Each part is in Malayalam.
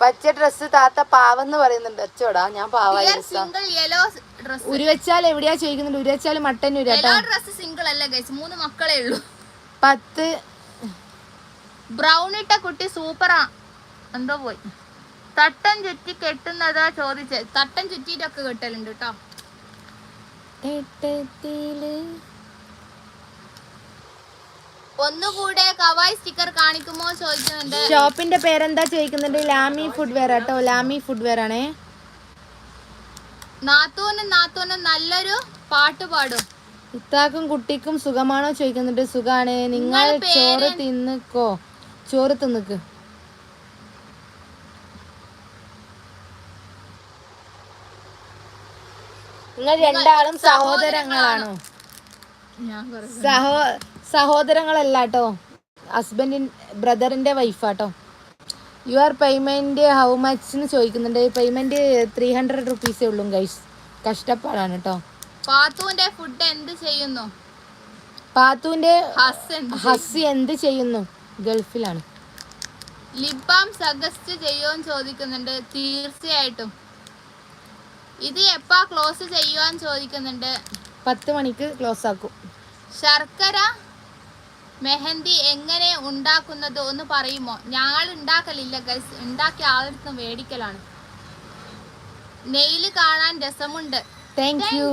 പച്ച ഡ്രസ് താത്ത പാവെന്ന് പറയുന്നുണ്ട്. അച്ചോടാ ഞാൻ പാവായി yellow dress. ഉരുവച്ചാൽ എവിടെയാ ചോദിക്കുന്നുണ്ട് ഉരുവച്ചാൽ മട്ടൻ ഉരുട്ടാ ഡ്രസ് സിംഗിൾ അല്ല ഗൈസ് മൂന്ന് മക്കളേ ഉള്ളൂ. പത്ത്. ബ്രൗൺ ഇട്ട കുട്ടി സൂപ്പറാ എന്തോ പോയി. തട്ടൻ ചുറ്റി കെട്ടുന്നതാ ചോദിച്ചേ. തട്ടൻ ചുറ്റിയിട്ടൊക്കെ കെട്ടലുണ്ട് കേട്ടോ. എട്ടത്തിൽ ഒന്നുകൂടെ കവായ് സ്റ്റിക്കർ കാണിക്കുമോ ചോദിക്കുന്നുണ്ട്. ഷോപ്പിന്റെ പേരെന്താ ചോദിക്കുന്നുണ്ട്? ലാമി ഫുഡ് വെയർ കേട്ടോ ലാമി ഫുഡ് വെയർ ആണേ. നാത്തൂനും നാത്തൂനും നല്ലൊരു പാട്ട് പാടും. ഇത്താക്കും കുട്ടിക്കും സുഖമാണോ ചോദിക്കുന്നുണ്ട്. സുഖാണ്. നിങ്ങൾ ചോറ് തിന്നിക്കോ? ചോറ് തിന്നിക്ക്. നിങ്ങൾ രണ്ടാളും സഹോദരങ്ങളാണോ? സഹോ സഹോദരങ്ങളല്ല കേട്ടോ ഹസ്ബൻഡിൻ ബ്രദറിന്റെ വൈഫാട്ടോ you are payment how much എന്ന് ചോദിക്കുന്നുണ്ട് പേയ്മെന്റ് ത്രീ ഹൺഡ്രഡ് റുപ്പീസേ ഉള്ളൂ ഗൈസ് കഷ്ടപ്പാടാണ് കേട്ടോ പാത്തുവിന്റെ ഫുഡ് എന്ത് ചെയ്യുന്നു? പാത്തുവിന്റെ ഹസ് എന്ത് ചെയ്യുന്നു? ഗൾഫിലാണ്. ലിബാം സജസ്റ്റ് ചെയ്യുമെന്ന് ചോദിക്കുന്നുണ്ട്. തീർച്ചയായിട്ടും. ഇത് എപ്പാ ക്ലോസ് ചെയ്യുവാൻ ചോദിക്കുന്നുണ്ട്. പത്ത് മണിക്ക് ക്ലോസ് ആക്കും ശർക്കര മെഹന്തി എങ്ങനെ ഉണ്ടാക്കുന്നത് ഒന്ന് പറയുമോ? ഞങ്ങൾ ഉണ്ടാക്കലില്ല ഗൈസ് ഉണ്ടാക്കി ആളടുത്ത് മേടിക്കലാണ്. നെയിൽ കാണാൻ രസമുണ്ട്. താങ്ക് യു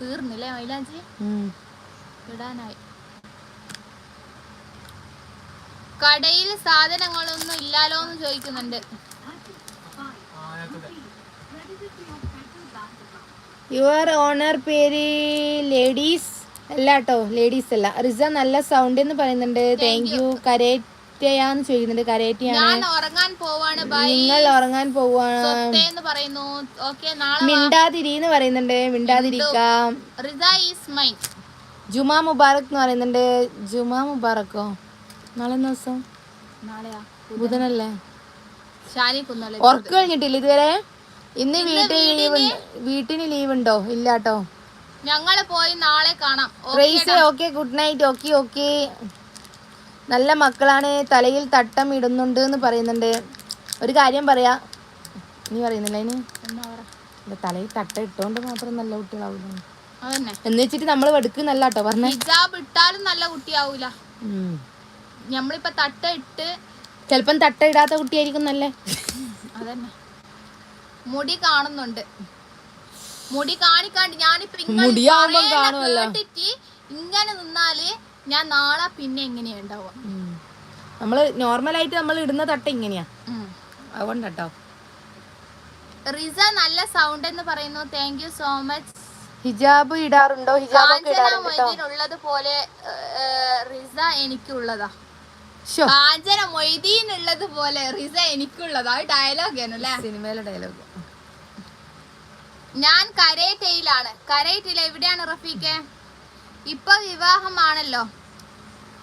തീർന്നില്ലേ മൈലാഞ്ചി? ഇടാനായി. കടയിൽ സാധനങ്ങളൊന്നും ഇല്ലാലോ എന്ന് ചോദിക്കുന്നുണ്ട്. യുവർ ഓണർ പേര് ലേഡീസ് അല്ല കേട്ടോ ലേഡീസ് അല്ല. റിസ നല്ല സൗണ്ട് എന്ന് പറയുന്നുണ്ട്. താങ്ക് യു കരേറ്റയാന്ന് ചോദിക്കുന്നുണ്ട്. കരേറ്റയാണ്. ഉറങ്ങാൻ പോവാണ്. നിങ്ങൾ ഉറങ്ങാൻ പോവാണ് മിണ്ടാതിരിന്ന് പറയുന്നു. ഓക്കെ നാളെ മിണ്ടാതിരി എന്ന് പറയുന്നുണ്ട്. മിണ്ടാതിരിക്കാം. റിസ ഈസ് മൈൻ ജുമാ മുബാറക് എന്ന് പറയുന്നുണ്ട്. ജുമാ മുബാറക്കോ? നാളെ ദിവസം? ബുധനല്ലേ? ഉറക്കം കഴിഞ്ഞിട്ടില്ല ഇതുവരെ? ഇന്ന് വീട്ടിൽ ലീവ് വീട്ടിന് ലീവ് ഉണ്ടോ? ഇല്ലാട്ടോ ഞങ്ങൾ പോയി നാളെ കാണാം. Raise okay good night okay okay നല്ല മക്കളാണ്. തലയിൽ തട്ടം ഇടുന്നുണ്ട് എന്ന് പറയുന്നുണ്ട്. ഒരു കാര്യം പറയാ. നീ പറയുന്നില്ല തലയിൽ തട്ട ഇട്ടോണ്ട് മാത്രം നല്ല കുട്ടികളാവില്ല എന്ന് വെച്ചിട്ട് നമ്മൾ വെടുക്കുന്നല്ല കേട്ടോ പറഞ്ഞേ. ഹിജാബ് ഇട്ടാലും നല്ല കുട്ടിയാവൂല. നമ്മളിപ്പോ തട്ട ഇട്ട് ചിലപ്പം തട്ട ഇടാത്ത കുട്ടിയായിരിക്കും നല്ലേ? അതന്നെ. മുടി കാണുന്നുണ്ട്. മുടി കാണിക്കാണ്ട് ഞാനിപ്പോ ഇങ്ങനെ. കേട്ടിട്ട് നിന്നാൽ ഞാൻ നാളെ പിന്നെ എങ്ങനെയാ ഉണ്ടാവുക? നോർമൽ നമ്മൾ നോർമലായിട്ട് നമ്മൾ ഇടുന്ന തട്ട ഇങ്ങനെയാ. അതുകൊണ്ടോ റിസ നല്ല സൗണ്ട് എന്ന് പറയുന്നു. താങ്ക് യു സോ മച്ച് ഹിജാബ് ഇടാറുണ്ടോ? ഹിജാബ് മൊയ്തീനുള്ളത് പോലെ റിസ എനിക്കുള്ളതാ. കാഞ്ചന മൊയ്തീൻ ഉള്ളത് പോലെ റിസ എനിക്കുള്ളതാ ഡയലോഗ് ആണല്ലേ സിനിമയിലെ ഡയലോഗ് ഞാൻ കരേറ്റയിലാണ്. കരേറ്റയിൽ എവിടെയാണ് റഫീഖെ? ഇപ്പൊ വിവാഹമാണല്ലോ.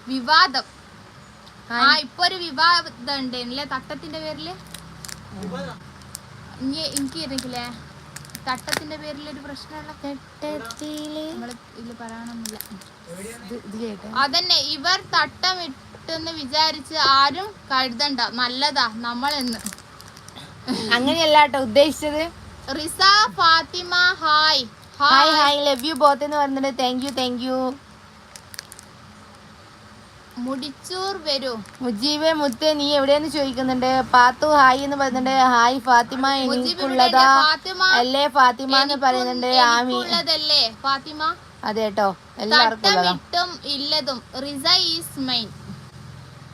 വിവാദം. ആ ഇപ്പൊ ഒരു വിവാദം ഉണ്ട് അല്ലേ തട്ടത്തിന്റെ പേരിൽ? എനിക്ക് ഇരിക്കില്ലേ തട്ടത്തിന്റെ പേരിൽ ഒരു പ്രശ്നമുള്ള പറയാനൊന്നുമില്ല അതന്നെ ഇവർ തട്ടം ഇട്ടെന്ന് വിചാരിച്ച് ആരും കരുതണ്ട. നല്ലതാ നമ്മളെന്ന്. അങ്ങനെയല്ല കേട്ടോ ഉദ്ദേശിച്ചത്. Riza Fathima hi hi. Hi love you both എന്ന് പറഞ്ഞിട്ട്. Thank you thank you. മുടിച്ചൂർ വരൂ. മുജീബെ മുത്ത് നീ എവിടെയെന്ന് ചോദിക്കുന്നുണ്ട്? പാത്തു ഹായ് എന്ന് പറയുന്നുണ്ട്. ഹായ് ഫാത്തിമ എനിക്കുള്ളതാ. അല്ലേ ഫാത്തിമ എന്ന് പറയുന്നുണ്ട്. ആമി. ഫാത്തിമ? അതെ കേട്ടോ. എല്ലാവർക്കും ഇല്ലതും. Riza is mine.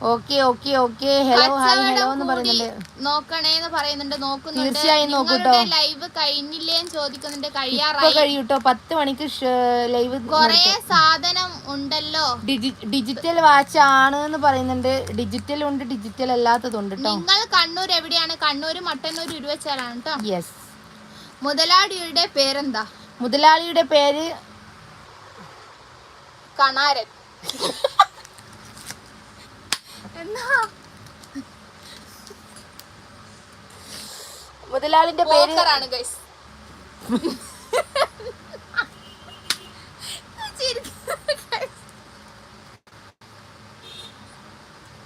Okay okay okay hello hi hello എന്ന് പറയുന്നുണ്ട്. നോക്കണേന്ന് പറയുന്നുണ്ട് നോക്കുന്നുണ്ട്. തീർച്ചയായും നോക്കൂട്ടോ. ലൈവ് കഴിഞ്ഞില്ലേന്ന് ചോദിക്കുന്നുണ്ട് കഴിയാറായി? കഴിയൂട്ടോ? പത്ത് മണിക്ക് ലൈവ് കൊറേ സാധനം ഉണ്ടല്ലോ. ഡിജിറ്റൽ വാച്ച് ആണ് എന്ന് പറയുന്നുണ്ട്. ഡിജിറ്റൽ ഉണ്ട് ഡിജിറ്റൽ അല്ലാത്തതുണ്ട് കേട്ടോ നിങ്ങൾ കണ്ണൂർ എവിടെയാണ്? കണ്ണൂർ മട്ടന്നൂർ ഇരുവച്ചാലാണ് കേട്ടോ യെസ് മുതലാളിയുടെ പേരെന്താ? മുതലാളിയുടെ പേര് കണാരൻ. എന്നാ മുതലാളിന്റെ പേര്